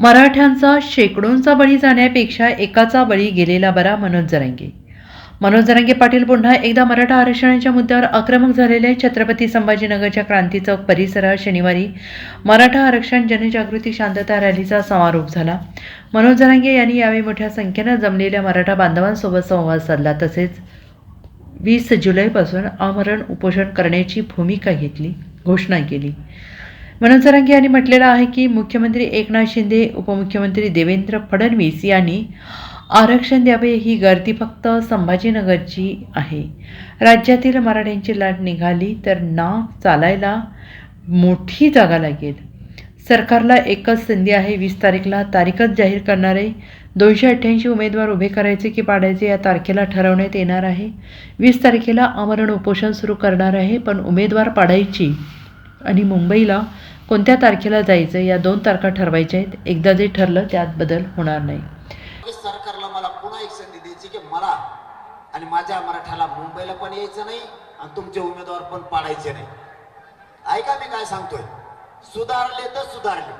मराठ्यांचा शेकडोंचा बळी जाण्यापेक्षा एकाचा बळी गेलेला बरा मनोज जरांगे. मनोज जरांगे पाटील पुन्हा एकदा मराठा आरक्षणाच्या मुद्द्यावर आक्रमक झालेले छत्रपती संभाजीनगरच्या क्रांती चौक परिसरात शनिवारी मराठा आरक्षण जनजागृती शांतता रॅलीचा समारोप झाला. मनोज जरांगे यांनी यावेळी मोठ्या संख्येनं जमलेल्या मराठा बांधवांसोबत संवाद साधला. तसेच वीस जुलैपासून आमरण उपोषण करण्याची भूमिका घेतली घोषणा केली. मनोज जरांगे यांनी म्हटलेलं आहे की मुख्यमंत्री एकनाथ शिंदे उपमुख्यमंत्री देवेंद्र फडणवीस यांनी आरक्षण द्यावे ही गर्दी फक्त संभाजीनगरची आहे. राज्यातील मराठ्यांची लाट निघाली तर ना चालायला मोठी जागा लागेल. सरकारला एकच संधी आहे वीस तारीखला तारीखच जाहीर करणारे. दोनशे अठ्ठ्याऐंशी उमेदवार उभे करायचे की पाडायचे या तारखेला ठरवण्यात येणार आहे. वीस तारखेला आमरण उपोषण सुरू करणार आहे पण उमेदवार पाडायची आणि मुंबईला कोणत्या तारखेला जायचं या दोन तारखा ठरवायच्या आहेत. एकदा जे ठरलं त्यात बदल होणार नाही. म्हणजे सरकारला मला पुन्हा एक संधी द्यायची की मला आणि माझ्या मराठ्याला मुंबईला पण यायचं नाही आणि तुमचे उमेदवार पण पाडायचे नाही. ऐका मी काय सांगतोय. सुधारले तर सुधारले.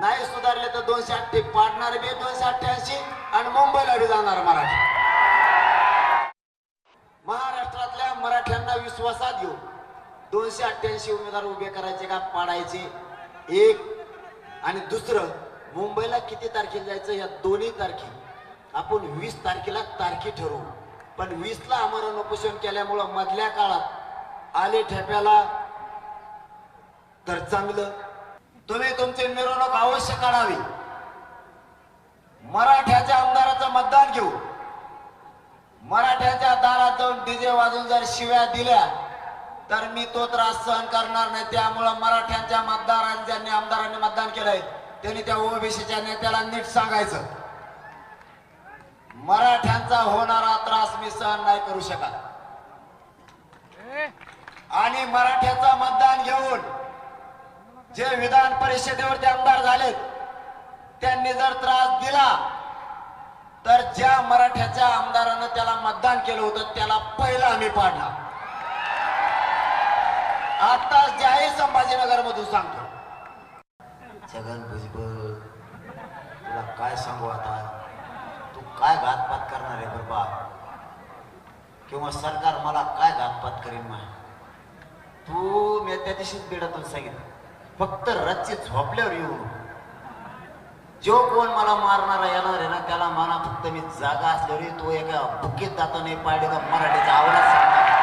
नाही सुधारले तर दोनशे अठ्ठे पाडणार बी दोनशे अठ्ठ्याऐंशी आणि मुंबईला बी जाणार मराठी. महाराष्ट्रातल्या मराठ्यांना विश्वासात घेऊ दोनशे अठ्ठ्याऐंशी उमेदवार उभे करायचे का? पाडायचे. एक आणि दुसरं मुंबईला किती तारखेला जायचं? या दोन्ही तारखे. आपण वीस तारखेला तारखे ठरवू. पण वीसला आमरण उपोषण केल्यामुळं मधल्या काळात आले ठेप्याला तर चांगलं. तुम्ही तुमची मिरवणूक अवश्य काढावी. मराठ्याच्या आमदाराचं मतदान घेऊ. मराठ्याच्या दारात जाऊन डीजे वाजून जर शिव्या दिल्या तर मी तो त्रास सहन करणार नाही. त्यामुळं मराठ्यांच्या मतदारांनी ज्यांनी आमदारांनी मतदान केलंय त्यांनी त्या ओबीसीच्या नेत्याला नीट सांगायचं. मराठ्यांचा होणारा त्रास मी सहन नाही करू शकत. आणि मराठ्यांचा मतदान घेऊन जे विधान परिषदेवरती आमदार झालेत त्यांनी जर त्रास दिला तर ज्या मराठ्याच्या आमदारानं त्याला मतदान केलं होतं त्याला पहिला आम्ही पाडला आता ज्याही संभाजीनगर मधून सांगतो. छगन भुजबळ तुला काय सांगू आता? तू काय घातपात करणार आहे बरबा किंवा सरकार मला काय घातपात करीन मा तू मी त्या दिवशीच बिडातून सांगितलं. फक्त रच्चे झोपल्यावर येऊ जो कोण मला मारणारा येणार आहे ना त्याला म्हणा फक्त मी जागा असल्यावर तो एका बुकीत जाता नाही पाडे का मराठीचा आवडच सांगणार.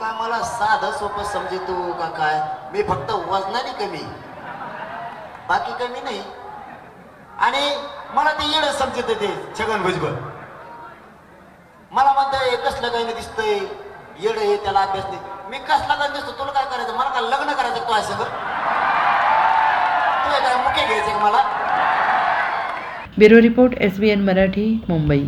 काय मला साधं सोपं समजतो का काय? मी फक्त वजनाने कमी. बाकी कमी नाही. आणि मला ते येणं समजत ते छगन भुजबळ. मला म्हणतंय एकच कसलं काही दिसतंय? येड हे त्याला अभ्यास नाही. मी कसला काही दिसतो तुला काय करायचं? मला काय लग्न करायचं तू आहे सगळं तुला काय मुख्य घ्यायचं का मला? Bureau report S B N Marathi Mumbai.